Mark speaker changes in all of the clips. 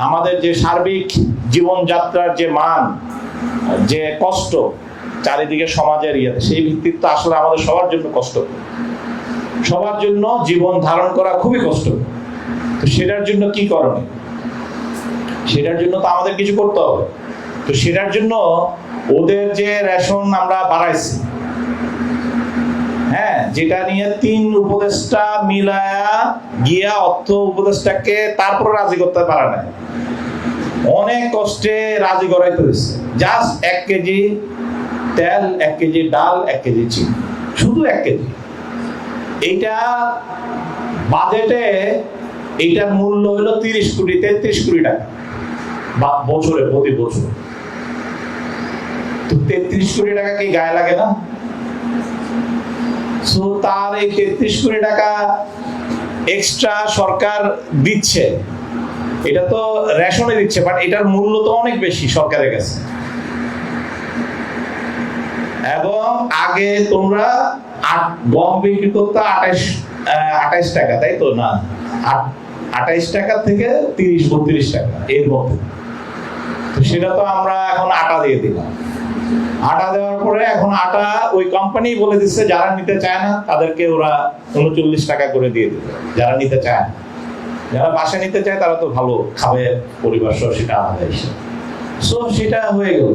Speaker 1: আমাদের যে সার্বিক জীবনযাত্রার যে মান, যে কষ্ট চারিদিকে সমাজের ইয়েতে, সেই ভিত্তিতে আসলে আমাদের সবার জন্য কষ্ট। সবার জন্য জীবন ধারণ করা খুবই কষ্ট। তো সেটার জন্য কি করণীয়? সেটার জন্য তো আমাদের কিছু করতে হবে। তো সেটার জন্য ওদের যে রেশন আমরা বাড়াইছি হ্যাঁ যেটা নিয়ে তিন উপদেষ্টা মিলায়া গিয়া অর্থ উপদেষ্টাকে তারপর রাজি করতে পারে না অনেক কষ্টে রাজি করাইতে হয়েছে জাস্ট এক কেজি তেল, এক কেজি ডাল, এক কেজি চিনি। শুধু এক কেজি। এইটা বাজেটে এইটার মূল্য হলো তিরিশ কোটি, তেত্রিশ কোটি টাকা। বা বছরে, প্রতি বছর। তো তেত্রিশ কোটি টাকা কি গায়ে লাগে না? সো তার এই তেত্রিশ কোটি টাকা এক্সট্রা সরকার দিচ্ছে। এটা তো রেশনে দিচ্ছে বাট এটার মূল্য তো অনেক বেশি সরকারের কাছে। এবং আগে তোমরা গম বিক্রি করতে আঠাইশ আঠাইশ টাকা, তাই তো? না আঠাইশ টাকা থেকে তিরিশ, বত্রিশ টাকা, এর মধ্যে। সেটা তো আমরা এখন আটা দিয়ে দিলাম। আটা দেওয়ার পরে এখন আটা ওই কোম্পানি বলে দিচ্ছে, যারা নিতে চায় না, তাদেরকে ওরা উনচল্লিশ টাকা করে দিয়ে দিবে, যারা নিতে চায় না। যারা বাসা নিতে চায়, তারা তো ভালো খাবে, পরিবার সহ, সেটা আলাদা হিসেবে। সো সেটা হয়ে গেল।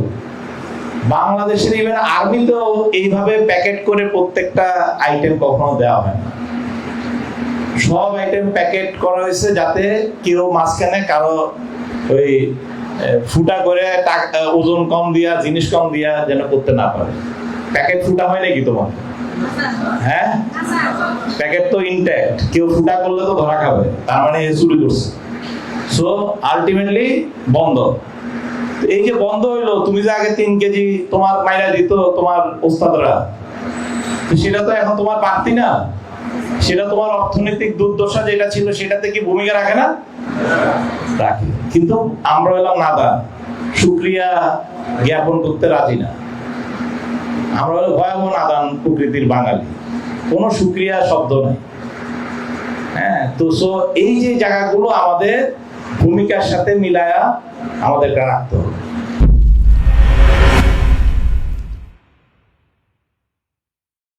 Speaker 1: বাংলাদেশের ইভেন আর্মিতেও এইভাবে প্যাকেট করে প্রত্যেকটা আইটেম কখনো দেওয়া হয় না। সব আইটেম প্যাকেট করা হয়েছে যাতে কেউ মাঝখানে কারও ওই ফুটা করে ওজন কম দিয়া, জিনিস কম দিয়া যেন করতে না পারে। প্যাকেট ফুটা হয় নাকি তোমার? হ্যাঁ? প্যাকেট তো ইনট্যাক্ট কেউ ফুটা করলে তো ধরা খাবে। তার মানে এ চুরি করছে। সো আলটিমেটলি বন্ধ। এই যে বন্ধ হইল, তুমি যে আগে তিন কেজি তোমার মাইরা দিত, তোমার ওস্তাদরা সেটা তো এখন তোমার বাড়তি না? সেটা তোমার অর্থনৈতিক দুর্দশা যেটা ছিল, সেটাতে কি ভূমিকা রাখে না? রাখে। কিন্তু আমরা হলাম নাদা সুক্রিয়া জ্ঞাপন করতে রাজি না। আমরা হলো ভয়াবহ নাদান প্রকৃতির বাঙালি। কোনো সুক্রিয়া শব্দ নাই। হ্যাঁ তো সো এই যে জায়গাগুলো আমাদের ভূমিকার সাথে মিলায়া আমাদেরকে রাখতে হবে।